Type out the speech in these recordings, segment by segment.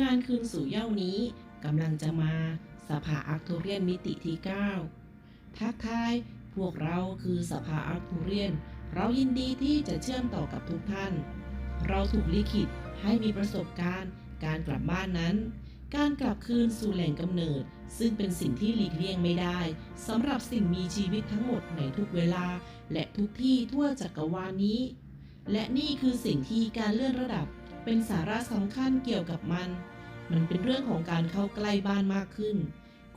งานคืนสู่เย้านี้กำลังจะมาสภาอาร์ทูเรียนมิติที่ 9 ทักทายพวกเราคือสภาอาร์ทูเรียน เรายินดีที่จะเชื่อมต่อกับทุกท่าน เราถูกลิขิตให้มีประสบการณ์ การกลับบ้านนั้น การกลับคืนสู่แหล่งกำเนิด ซึ่งเป็นสิ่งที่หลีกเลี่ยงไม่ได้สำหรับสิ่งมีชีวิตทั้งหมดในทุกเวลา และทุกที่ทั่วจักรวาลนี้ และนี่คือสิ่งที่การเลื่อนระดับ เป็นสาระสำคัญเกี่ยวกับมัน มันเป็นเรื่องของการเข้าใกล้บ้านมากขึ้น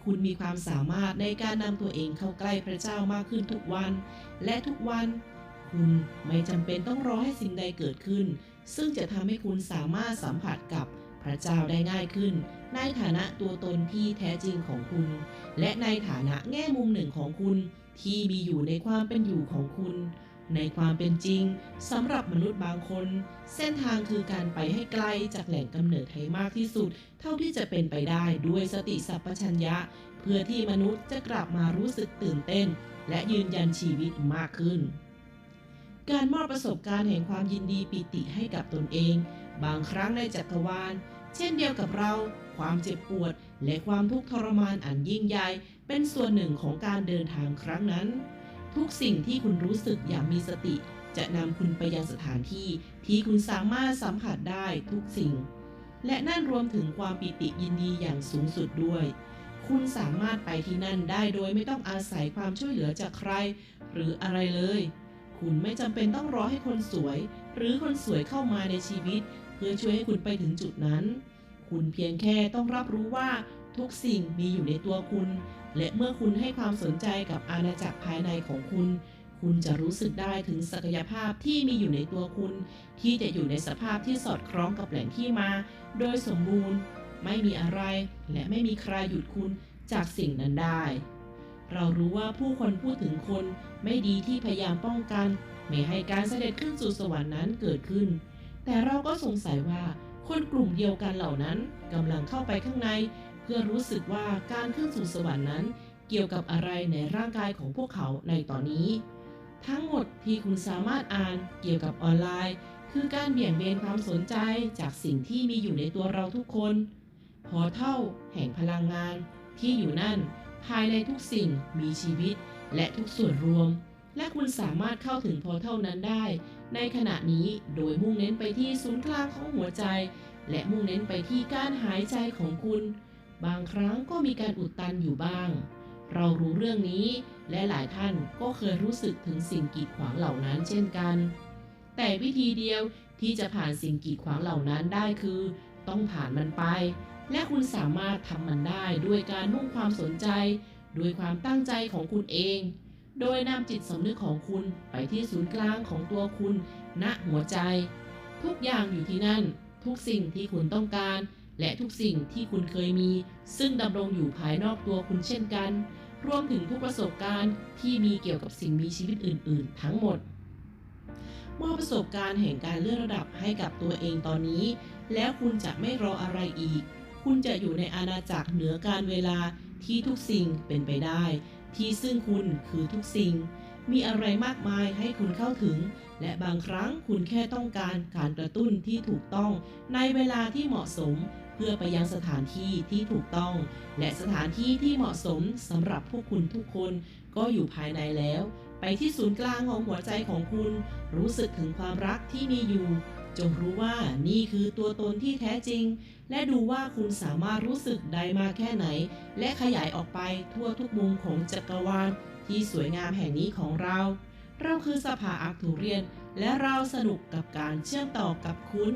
คุณมีความสามารถในการนำตัวเองเข้าใกล้พระเจ้ามากขึ้นทุกวัน และทุกวัน คุณไม่จำเป็นต้องรอให้สิ่งใดเกิดขึ้น ซึ่งจะทำให้คุณสามารถสัมผัสกับพระเจ้าได้ง่ายขึ้น ในฐานะตัวตนที่แท้จริงของคุณ และในฐานะแง่มุมหนึ่งของคุณที่มีอยู่ในความเป็นอยู่ของคุณ ในความเป็นจริงสำหรับมนุษย์บางคน เส้นทางคือการไปให้ไกลจากแหล่งกำเนิดให้มากที่สุด เท่าที่จะเป็นไปได้ด้วยสติสัพพัญญะ เพื่อที่มนุษย์จะกลับมารู้สึกตื่นเต้น และยืนยันชีวิตมากขึ้น การมอบประสบการณ์แห่งความยินดีปิติให้กับตนเอง บางครั้งในจักรวาล เช่นเดียวกับเรา ความเจ็บปวด และความทุกข์ทรมานอันยิ่งใหญ่เป็นส่วนหนึ่งของการเดินทางครั้งนั้น ทุกสิ่งที่คุณรู้สึกอย่างมีสติ จะนำคุณไปยังสถานที่ที่คุณสามารถสัมผัสได้ทุกสิ่ง และนั่นรวมถึงความปิติยินดีอย่างสูงสุดด้วย คุณสามารถไปที่นั่นได้โดยไม่ต้องอาศัยความช่วยเหลือจากใคร หรืออะไรเลย คุณไม่จำเป็นต้องรอให้คนสวย หรือคนสวยเข้ามาในชีวิต เพื่อช่วยให้คุณไปถึงจุดนั้น คุณเพียงแค่ต้องรับรู้ว่าทุกสิ่งมีอยู่ในตัวคุณ และเมื่อคุณให้ความสนใจกับอาณาจักรภายในของคุณ คุณจะรู้สึกได้ถึงศักยภาพที่มีอยู่ในตัวคุณ ที่จะอยู่ในสภาพที่สอดคล้องกับแหล่งที่มา โดยสมบูรณ์ ไม่มีอะไร และไม่มีใครหยุดคุณจากสิ่งนั้นได้ เรารู้ว่าผู้คนพูดถึงคนไม่ดีที่พยายามป้องกัน ไม่ให้การเสด็จขึ้นสู่สวรรค์นั้นเกิดขึ้น แต่เราก็สงสัยว่าคนกลุ่มเดียวกันเหล่านั้นกำลังเข้าไปข้างใน เพื่อรู้สึกว่าการขึ้นสู่สวรรค์นั้น เกี่ยวกับอะไรในร่างกายของพวกเขาในตอนนี้ ทั้งหมดที่คุณสามารถอ่านเกี่ยวกับออนไลน์ คือการเบี่ยงเบนความสนใจจากสิ่งที่มีอยู่ในตัวเราทุกคน พอเท่าแห่งพลังงานที่อยู่นั่น ภายในทุกสิ่งมีชีวิต และทุกส่วนรวม และคุณสามารถเข้าถึงพอเท่านั้นได้ ในขณะนี้โดยมุ่งเน้นไปที่ศูนย์กลางของหัวใจ และมุ่งเน้นไปที่การหายใจของคุณ บางครั้งก็มีการอุดตันอยู่บ้าง เรารู้เรื่องนี้ และหลายท่านก็เคยรู้สึกถึงสิ่งกีดขวางเหล่านั้นเช่นกัน แต่วิธีเดียวที่จะผ่านสิ่งกีดขวางเหล่านั้นได้คือ ต้องผ่านมันไป และคุณสามารถทำมันได้ด้วยการมุ่งความสนใจ ด้วยความตั้งใจของคุณเอง โดยนำจิตสำนึกของคุณไปที่ศูนย์กลางของตัวคุณณหัวใจ ทุกอย่างอยู่ที่นั่น ทุกสิ่งที่คุณต้องการ และทุกสิ่งที่คุณเคยมี ซึ่งดำรงอยู่ภายนอกตัวคุณเช่นกัน รวมถึงทุกประสบการณ์ที่มีเกี่ยวกับสิ่งมีชีวิตอื่น ๆ ทั้งหมดมอบประสบการณ์แห่งการเลื่อนระดับให้กับตัวเองตอนนี้ แล้วคุณจะไม่รออะไรอีก คุณจะอยู่ในอาณาจักรเหนือการเวลาที่ทุกสิ่งเป็นไปได้ ที่ซึ่งคุณคือทุกสิ่ง มีอะไรมากมายให้คุณเข้าถึง และบางครั้งคุณแค่ต้องการการกระตุ้นที่ถูกต้อง ในเวลาที่เหมาะสม เพื่อไปยังสถานที่ที่ถูกต้อง และสถานที่ที่เหมาะสมสำหรับพวกคุณทุกคน ก็อยู่ภายในแล้ว ไปที่ศูนย์กลางของหัวใจของคุณ รู้สึกถึงความรักที่มีอยู่จงรู้ว่านี่คือตัวตนที่แท้จริง และดูว่าคุณสามารถรู้สึกได้มากแค่ไหน และขยายออกไปทั่วทุกมุมของจักรวาล ที่สวยงามแห่งนี้ของเรา เราคือสภาอักทูเรียน และเราสนุกกับการเชื่อมต่อกับคุณ